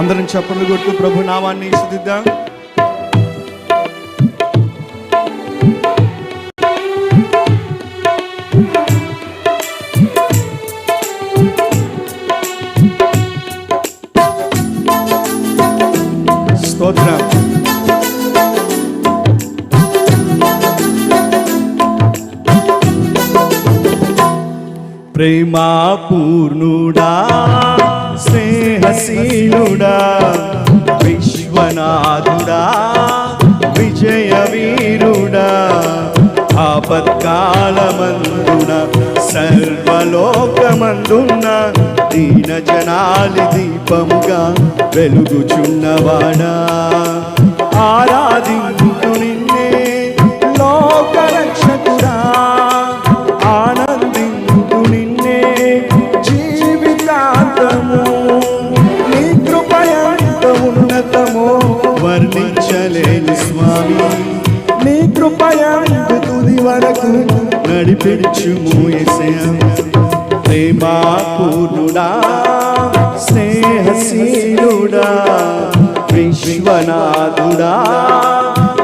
అందరం చప్పట్లు కొట్టు ప్రభు నామాన్ని శుద్ధిద్దాం స్తోత్రం. ప్రేమా పూర్ణుడా స్నేహశీలుడా విశ్వనాథుడా విజయ వీరుడా ఆపత్కాలమందున సర్వలోకమందున్న దీన జనాలి దీపముగా వెలుగుచున్నవాడా ఆరాధించ వర్ణించలేని స్వామి. నీ కృపయంత తుది వరకు నడిపించు యేసయ్య. ప్రేమా పూర్ణుడా స్నేహశీలుడా విశ్వనాథుడా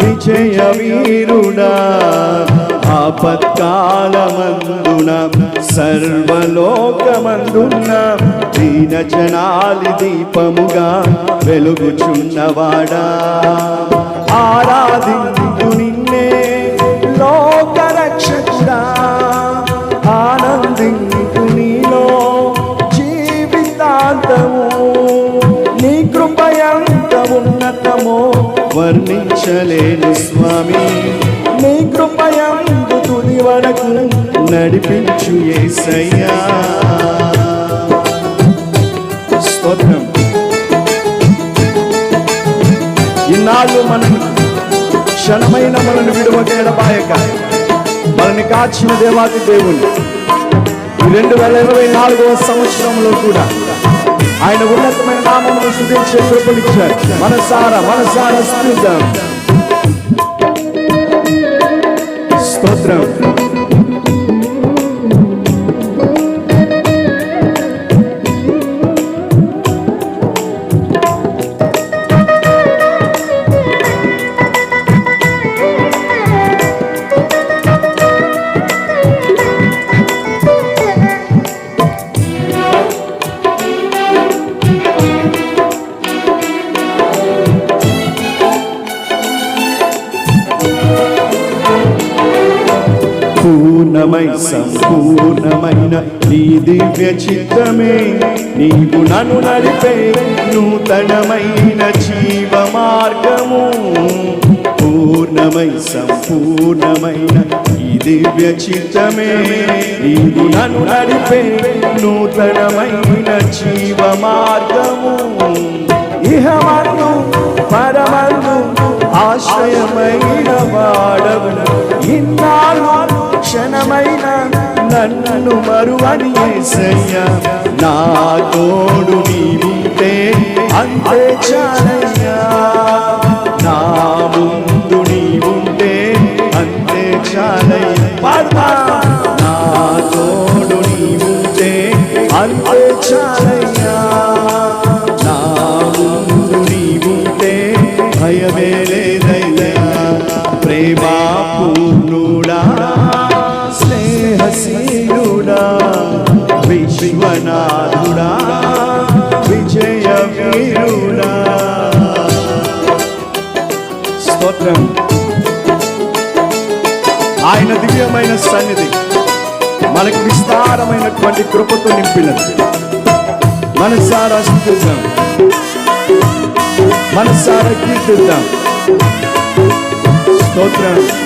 విజయ వీరుడా ఆపత్కాలమందున సర్వలోకమందున్న దీన జనాలి దీపముగా వెలుగుచున్నవాడా. ఆరాధించు నిన్నే లోకరక్షకుడా. ఆనందించు నీలో జీవితాంతము నీ కృపయంత ఉన్నతమో వర్ణించలేని స్వామి. నడిపించు ఏసయ్యా. స్తోత్రం. ఇన్నాళ్ళు మనని క్షణమైన మనల్ని విడువక ఎడబాయక మనల్ని కాచిన దేవాది దేవుని. రెండు వేల ఇరవై నాలుగవ సంవత్సరంలో కూడా ఆయన ఉన్నతమైన నామమును శుద్ధించే కృపనిచ్చారు మనసారా మనసారా స్థుతిద్దాం స్తోత్రం. పూర్ణమై సంపూర్ణమైన నీ దివ్య చిత్తమే. నీవు నన్ను నడిపే నూతనమైన జీవ మార్గము పూర్ణమై సంపూర్ణమైన ఈ దివ్య చిత్తమే. నీవు నన్ను నడిపే నూతనమైన జీవ మార్గము ఇహమందు పరమందు ఆశ్రయమైన వాడవు క్షణమైన నన్ను మరువని యేసయ్య నా తోడు నీవుంటే అంతే చాలయ్యా. నా ముందు నీవుంటే అంతే చాలయ్యా. పాడతా నా తోడు నీవుంటే అంతే చాలయ్యా. దివ్యమైన సన్నిధి మనకు విస్తారమైనటువంటి కృపతో నింపినది. మనసారా స్థుతిద్దాం. మనసారా కీర్తిద్దాం. స్తోత్రం.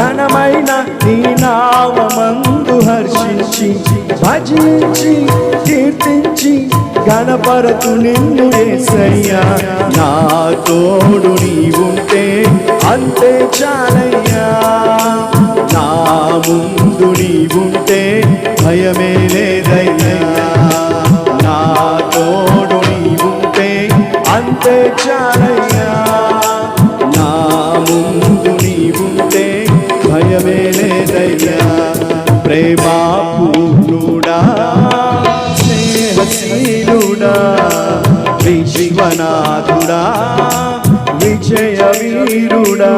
ఘనమైన నీ నామందు హర్షించి భజించి కీర్తించి గణపరతు నిన్ను ఏసయ్యా. నా తోడు నీవుంటే అంతే చాలయ్యా. నా ముందు నీవుంటే భయమే లేదయ్యా. నా తోడు నీవుంటే అంతే చాలయ్యా పూర్ణుడా స్నేహశీలుడా విశ్వనాథుడా విజయ వీరుడా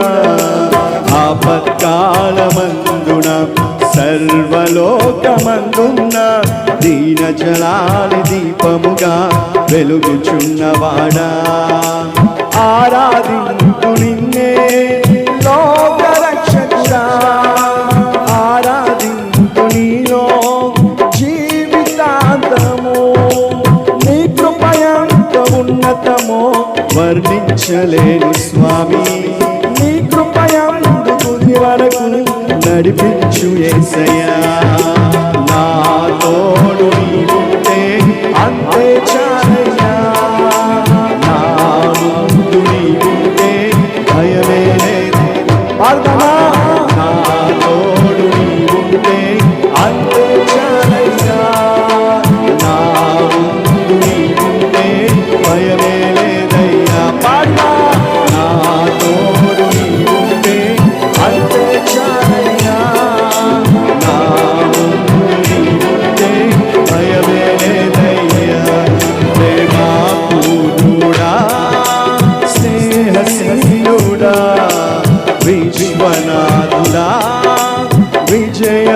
ఆపత్కాలమందున సర్వలోకమందున్న దీన జలాలి దీపముగా వెలుగుచున్నవాడా. ఆరాధించు వర్ణించలేను స్వామి. నీ కృపయందు తుది వరకు నడిపించు ఏసయా ವಿಜಯ